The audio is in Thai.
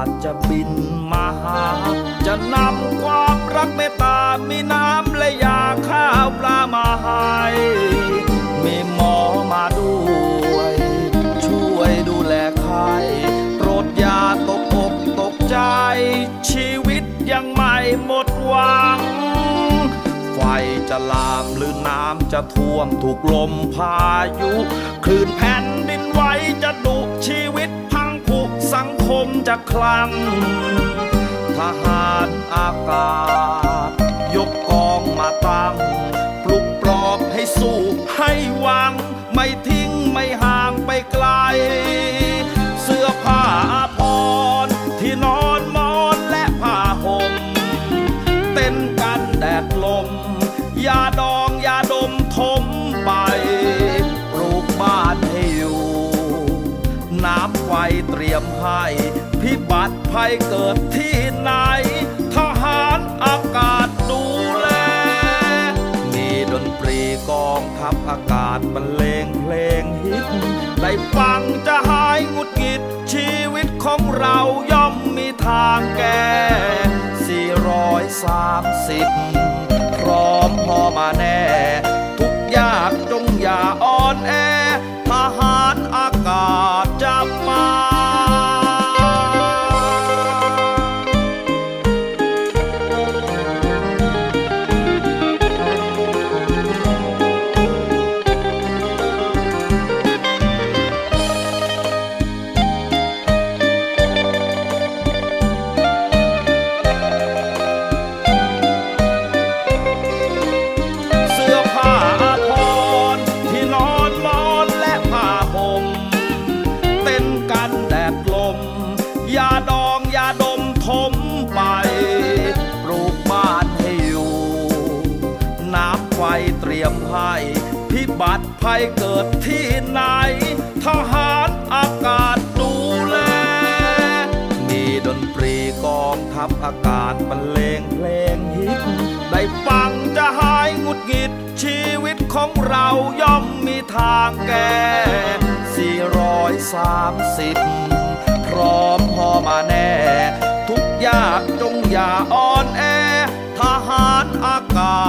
ากจะบินมาหา จะนำความรักเมตตา มีน้ำและยาข้าวปลามาให้มีหมอมาด้วย ช่วยดูแลใครโปรดอย่าตกอกตกใจ ชีวิตยังไม่หมดหวัง ไฟจะลามหรือน้ำจะท่วมถูกลมพายุ คลื่นแผ่นดินไหวจะดุ จะคลั่งทหารอากาศ ยกกองมาตั้ง ปลุกปลอบให้สู้ให้หวังไม่ทีำไฟเตรียมให้พิบัติภัยเกิดที่ไหน ทหารอากาศดูแล มีดนตรีกองทัพอากาศบรรเลงเพลงฮิต ได้ฟังจะหายหงุดหงิดชีวิตของเราย่อมมีทางแก้430 ยาดองยาดมทมไป ปลูกบ้านให้อยู่น้ำไฟเตรียมให้พิบัติภัยเกิดที่ไหน ทหารอากาศดูแล มีดนตรีกองทัพอากาศบรรเลงเพลงฮิต ได้ฟังจะหายงุดหงิดชีวิตของเราย่อมมีทางแก้430พร้อาแน่ ทุกยากจงอย่าอ่อนแอทหารอากาศ